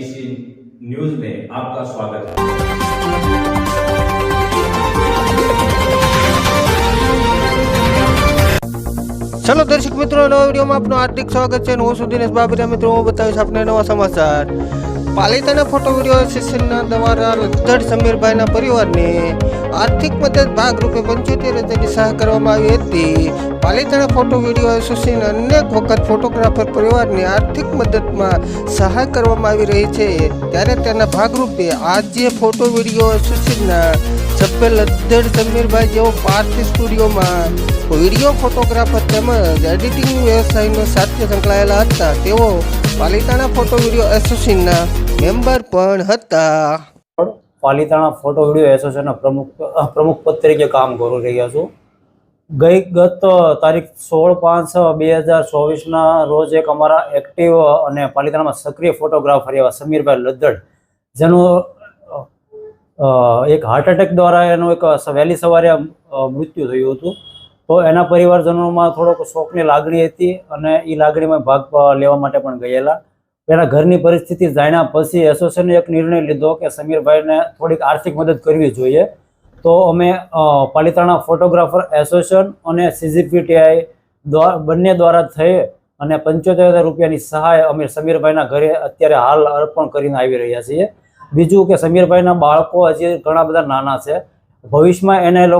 ABC news में आपका स्वागत है। ચલો દર્શક મિત્રો નવા વિડીયોમાં આપનું હાર્દિક સ્વાગત છે હું સુધીનેશ બાબરિયા મિત્રો હું બતાવીશ આપને નવા સમાચાર પાલિતાના ફોટો વીડિયો સેશનના દ્વારા લદ્દડ સમીરભાઈના પરિવારને આર્થિક મદદ ભાગરૂપે પંચોતેર હજારની સહાય કરવામાં આવી હતી. પાલિતાણા ફોટો વીડિયો એસોસિએશન અનેક વખત ફોટોગ્રાફર પરિવારની આર્થિક મદદમાં સહાય કરવામાં આવી રહી છે. ત્યારે તેના ભાગરૂપે આજે ફોટો વીડિયો એસોસિએશનના સભ્ય લદ્દડ સમીરભાઈ જેઓ પાર્થિવ સ્ટુડિયોમાં વીડિયો ફોટોગ્રાફર તેમજ એડિટિંગ વ્યવસાયનો સાથે સંકળાયેલા હતા. તેઓ પાલિતાણા ફોટો વીડિયો એસોસિએશનના મેમ્બર પણ હતા. પાલિતાણા ફોટો વીડિયો એસોસિએશનના પ્રમુખ પ્રમુખ પદ તરીકે કામ કરી રહ્યા છું. ગઈ ગત તારીખ સોળ પાંચ બે હજાર ચોવીસના રોજ એક અમારા એક્ટિવ અને પાલિતાણામાં સક્રિય ફોટોગ્રાફર એવા સમીરભાઈ લદ્દડ, જેનું એક હાર્ટ એટેક દ્વારા એનું એક વહેલી સવારે મૃત્યુ થયું હતું. તો એના પરિવારજનોમાં થોડોક શોકની લાગણી હતી અને એ લાગણીમાં ભાગ લેવા માટે પણ ગયેલા. એના ઘરની પરિસ્થિતિ જાણ્યા પછી એસોસિએશને એક નિર્ણય લીધો કે સમીરભાઈને થોડીક આર્થિક મદદ કરવી જોઈએ. તો અમે પાલિતાણા ફોટોગ્રાફર એસોસિએશન અને સીજીપીટીઆઈ બંને દ્વારા થઈ અને પંચોતેર હજાર રૂપિયાની સહાય અમે સમીરભાઈના ઘરે અત્યારે હાલ અર્પણ કરીને આવી રહ્યા છીએ. બીજું કે સમીરભાઈના બાળકો હજી ઘણા બધા નાના છે. ભવિષ્યમાં એને